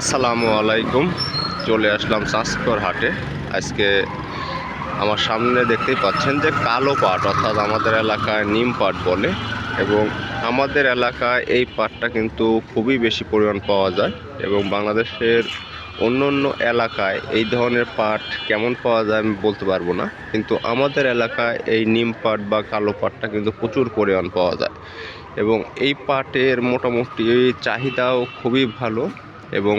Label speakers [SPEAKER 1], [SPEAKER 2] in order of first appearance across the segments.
[SPEAKER 1] আসসালামু আলাইকুম। চলে আসলাম চাষকর হাটে। আজকে আমার সামনে দেখতেই পাচ্ছেন যে কালো পাট, অর্থাৎ আমাদের এলাকায় নিম পাট বলে, এবং আমাদের এলাকায় এই পাটটা কিন্তু খুবই বেশি পরিমাণ পাওয়া যায়, এবং বাংলাদেশের অন্য অন্য এলাকায় এই ধরনের পাট কেমন পাওয়া যায় আমি বলতে পারব না, কিন্তু আমাদের এলাকায় এই নিম পাট বা কালো পাটটা কিন্তু প্রচুর পরিমাণ পাওয়া যায়, এবং এই পাটের মোটামুটি চাহিদাও খুবই ভালো এবং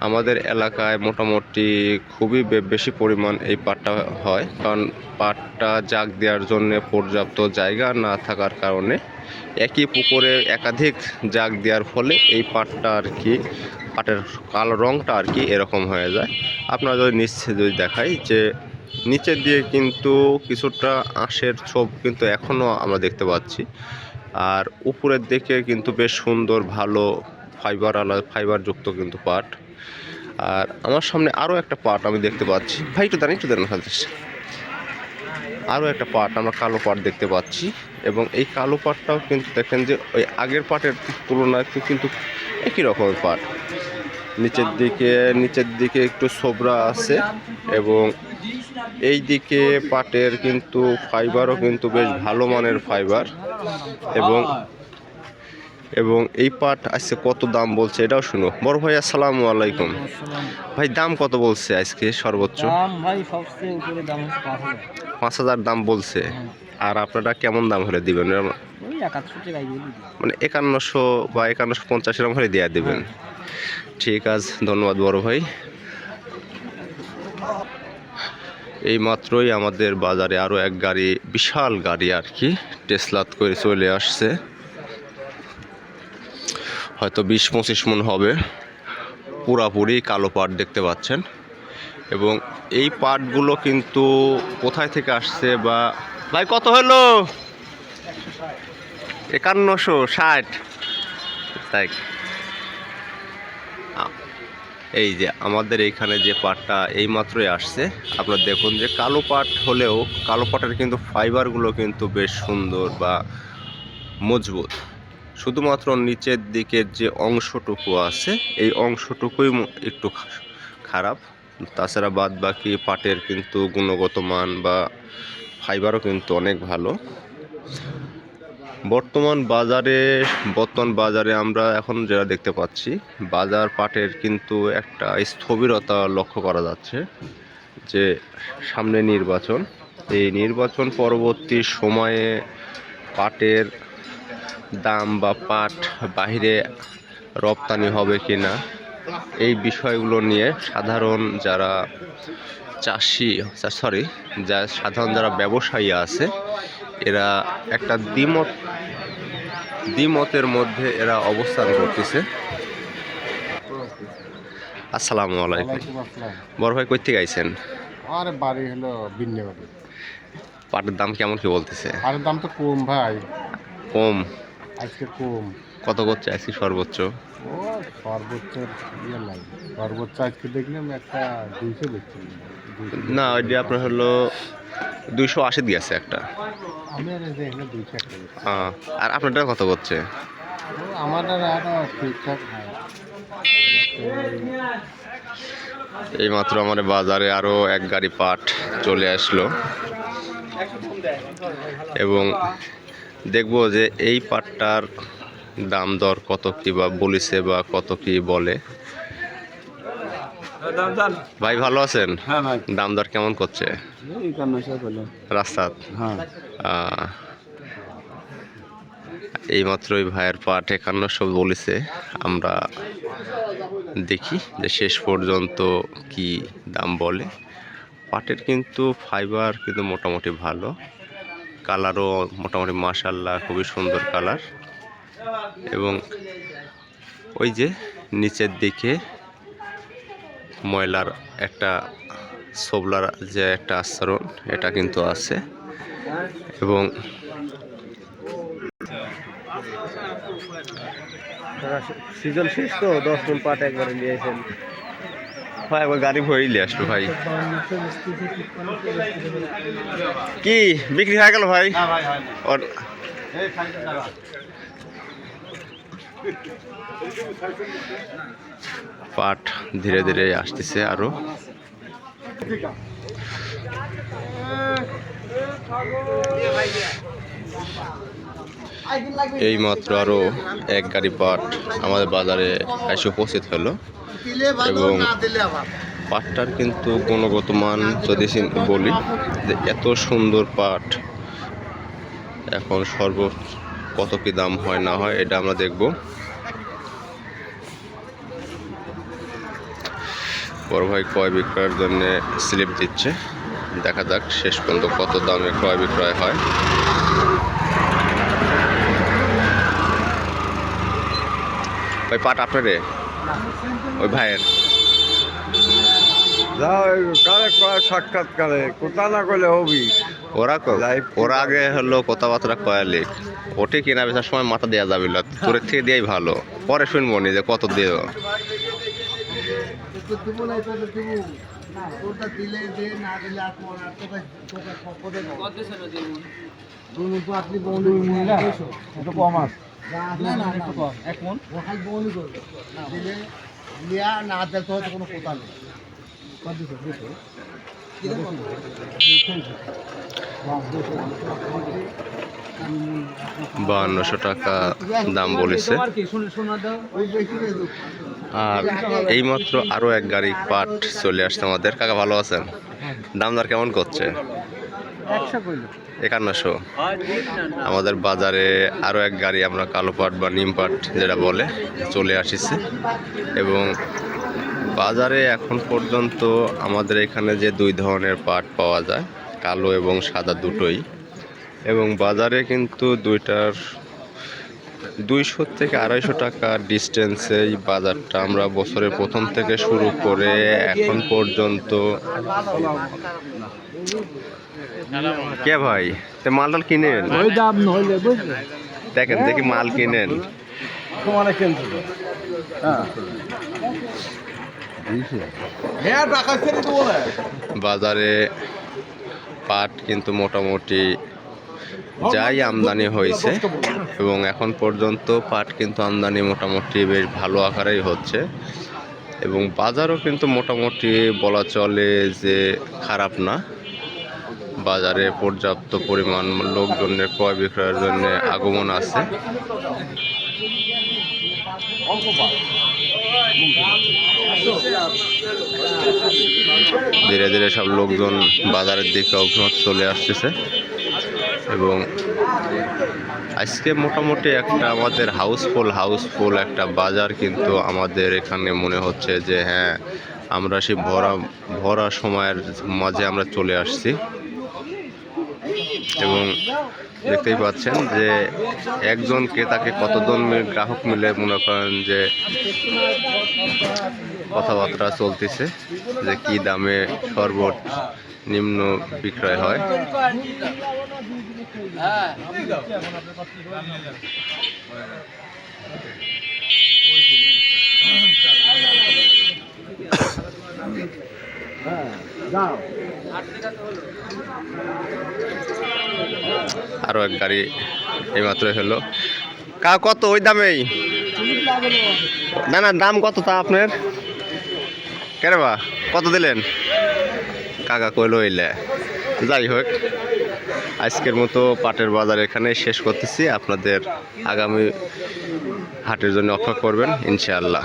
[SPEAKER 1] আমাদের এলাকায় মোটামুটি খুবই বেশি পরিমাণ এই পাটটা হয়। কারণ পাটটা জাগ দেওয়ার জন্য পর্যাপ্ত জায়গা না থাকার কারণে একই পুকুরে একাধিক জাগ দেওয়ার ফলে এই পাটটা আর কি, পাটের কালো রঙটা আর কি এরকম হয়ে যায়। আপনারা যদি নিচে যদি দেখাই যে নিচের দিয়ে কিন্তু কিছুটা আঁশের ছোপ কিন্তু এখনও আমরা দেখতে পাচ্ছি। আর উপরের দিকে কিন্তু বেশ সুন্দর ভালো ফাইবার আলা ফাইবারযুক্ত কিন্তু পাট আর আমার সামনে আরও একটা পাট আমি দেখতে পাচ্ছি। ভাই, একটু দাঁড়িয়ে একটু দাঁড়ান আরও একটা পাট আমরা কালো পাট দেখতে পাচ্ছি। এবং এই কালো পাটটাও কিন্তু দেখেন যে, ওই আগের পাটের তুলনায় কিন্তু একই রকমের পাট নিচের দিকে নিচের দিকে একটু সোবরা আছে এবং এই দিকে পাটের কিন্তু ফাইবারও কিন্তু বেশ ভালো মানের ফাইবার এবং এবং এই পাট আজকে কত দাম বলছে এটাও শুনো। বড় ভাই আসসালামু আলাইকুম। ভাই দাম কত বলছে আজকে সর্বোচ্চ?
[SPEAKER 2] পাঁচ হাজার।
[SPEAKER 1] দাম বলছে। আর আপনারা কেমন দাম হলে দিবেন? এরম- মানে একান্নশো বা একান্নশো পঞ্চাশ এরকম হলে দেওয়া দেবেন। ঠিক আছে ধন্যবাদ বড় ভাই। এই মাত্রই আমাদের বাজারে আরও এক গাড়ি বিশাল গাড়ি আর কি টেসলাত করে চলে আসছে। হয়তো বিশ পঁচিশ মন হবে। পুরাপুরি কালো পাট দেখতে পাচ্ছেন। এবং এই পাটগুলো কিন্তু কোথায় থেকে আসছে বা ভাই কত হলো? একান্নশো ষাট। তাই। এই যে আমাদের এইখানে যে পাটটা এই মাত্রই আসছে। আপনারা দেখুন যে কালো পাট হলেও, কালো পাটের কিন্তু ফাইবারগুলো কিন্তু বেশ সুন্দর বা মজবুত। শুধুমাত্র নিচের দিকের যে অংশটুকু আছে, এই অংশটুকুই একটু খারাপ। তাছাড়া বাদ বাকি পাটের কিন্তু গুণগত মান বা ফাইবারও কিন্তু অনেক ভালো। বর্তমান বাজারে বর্তমান বাজারে আমরা এখন যেটা দেখতে পাচ্ছি, বাজার পাটের কিন্তু একটা স্থবিরতা লক্ষ্য করা যাচ্ছে যে সামনে নির্বাচন। এই নির্বাচন পরবর্তী সময়ে পাটের দাম বা পাট বাহিরে রপ্তানি হবে কি না এই বিষয়গুলো নিয়ে সাধারণ যারা চাষি সরি যা সাধারণ যারা ব্যবসায়ী আছে এরা একটা দ্বিমত দ্বিমতের মধ্যে এরা অবস্থান করতেছে। আসসালামু আলাইকুম। বড় ভাই কই থেকে আইছেন?
[SPEAKER 3] আরে বাড়ি হলো বিন্নে বাড়ি
[SPEAKER 1] পাটের দাম কেমন কি বলতেছে?
[SPEAKER 3] আরে দাম তো কম ভাই।
[SPEAKER 1] কম?
[SPEAKER 3] আজকে কম।
[SPEAKER 1] কত করছে আজকে সর্বোচ্চ?
[SPEAKER 3] ও সর্বোচ্চ ইয়ে নাই। সর্বোচ্চ আজকে দেখলাম একটা দুইশো দেখছি
[SPEAKER 1] না ওইটা আপনার হলো দুইশো আশি দিয়েছে একটা।
[SPEAKER 3] আমি আর এই যে এখানে দুইশো একটা দেখছি
[SPEAKER 1] আর আপনারটা কত করছে?
[SPEAKER 3] ও আমাদের আরও ঠিকঠাক হয়
[SPEAKER 1] এই মাত্র আমাদের বাজারে আরও এক গাড়ি পাট চলে আসলো। এবং দেখব যে এই পাটটার দাম দর কত কি বা বলিছে বা কত কি বলে। ভাই ভালো আছেন?
[SPEAKER 2] হ্যাঁ
[SPEAKER 1] দাম দর কেমন করছে? রাস্তাত
[SPEAKER 2] হ্যাঁ।
[SPEAKER 1] এই মাত্রই ভাইয়ের পাট একান্নশো বলেছে। আমরা দেখি যে শেষ পর্যন্ত কি দাম বলে। পাটের কিন্তু ফাইবার কিন্তু মোটামুটি ভালো। কালারও মোটামুটি মাশাল্লাহ খুবই সুন্দর কালার। এবং ওই যে নিচের দিকে ময়লার একটা সোবলার যে একটা আস্তরণ এটা কিন্তু আছে। এবং
[SPEAKER 2] সিজন শেষ তো দশ মন পাট একবারে নিয়েছেন
[SPEAKER 1] ভাই একবার গাড়ি ভরেই আসলো ভাই। কি বিক্রি হয়ে গেল ভাই? ওর পাট ধীরে ধীরে আসতেছে আরও। এই মাত্র আরও এক গাড়ি পাট আমাদের বাজারে এসে উপস্থিত হলো। এবং পাটটার কিন্তু গুণগত মান যদি বলি যে এত সুন্দর পাট এখন সর্ব কত কি দাম হয় না হয় এটা আমরা দেখব। বড় ভাই ক্রয় বিক্রয়ের জন্য স্লিপ দিচ্ছে। দেখা যাক শেষ পর্যন্ত কত দামে ক্রয় বিক্রয় হয়। ওই পাট আপনারে ওই ভাইয়ের।
[SPEAKER 2] সাক্ষাৎকারে কোথা না করলে হবি?
[SPEAKER 1] ওরা ওরা আগে হলো কথাবার্তা ওটি কেনা বেচার সময় মাথা দেওয়া যাবে না তোর থেকে দিয়াই ভালো। পরে শুনব নি যে কত দিও
[SPEAKER 3] না দেখতে হয়তো কোনো কথা নেই।
[SPEAKER 1] বাহান্নশো টাকা দাম বলেছে। আর এইমাত্র আরও এক গাড়ি পাট চলে আসছে আমাদের। কাকা ভালো আছেন? দাম দর কেমন করছে? একান্নশো। আমাদের বাজারে আরও এক গাড়ি আমরা কালো পাট বা নিম পাট যেটা বলে, চলে আসিছে। এবং বাজারে এখন পর্যন্ত আমাদের এখানে যে দুই ধরনের পাট পাওয়া যায়, কালো এবং সাদা দুটোই। এবং বাজারে কিন্তু দুইটার দুইশো থেকে আড়াইশো টাকা ডিস্টেন্সে এই বাজারটা আমরা বছরের প্রথম থেকে শুরু করে এখন পর্যন্ত। কে ভাই? তে মালটাল কিনেন? দেখেন দেখি মাল কিনেন। বাজারে পাট কিন্তু মোটামুটি যাই আমদানি হয়েছে এবং এখন পর্যন্ত পাট কিন্তু আমদানি মোটামুটি বেশ ভালো আকারেই হচ্ছে। এবং বাজারও কিন্তু মোটামুটি বলা চলে যে খারাপ না। বাজারে পর্যাপ্ত পরিমাণ লোকজনের ক্রয় বিক্রয়ের জন্য আগমন আছে। ধীরে ধীরে সব লোকজন বাজারের দিকে চলে আসতেছে। এবং আজকে মোটামুটি একটা আমাদের হাউসফুল হাউসফুল একটা বাজার কিন্তু আমাদের এখানে মনে হচ্ছে যে হ্যাঁ আমরা সেই ভরা ভরা সময়ের মাঝে আমরা চলে আসছি। এবং দেখতেই পাচ্ছেন যে একজন ক্রেতাকে কতজন গ্রাহক মিলে মনে করেন যে কথাবার্তা চলতেছে, যে কি দামে সর্বনিম্ন বিক্রয় হয়। আরও এক গাড়ি এইমাত্র হলো। কা, কত? ওই দামেই? না না, দাম কত তা আপনার? কেন বা, কত দিলেন? কাকা কইলো ইলে যাই হোক। আজকের মতো পাটের বাজার এখানে শেষ করতেছি। আপনাদের আগামী হাটের জন্য অপেক্ষা করবেন ইনশাআল্লাহ।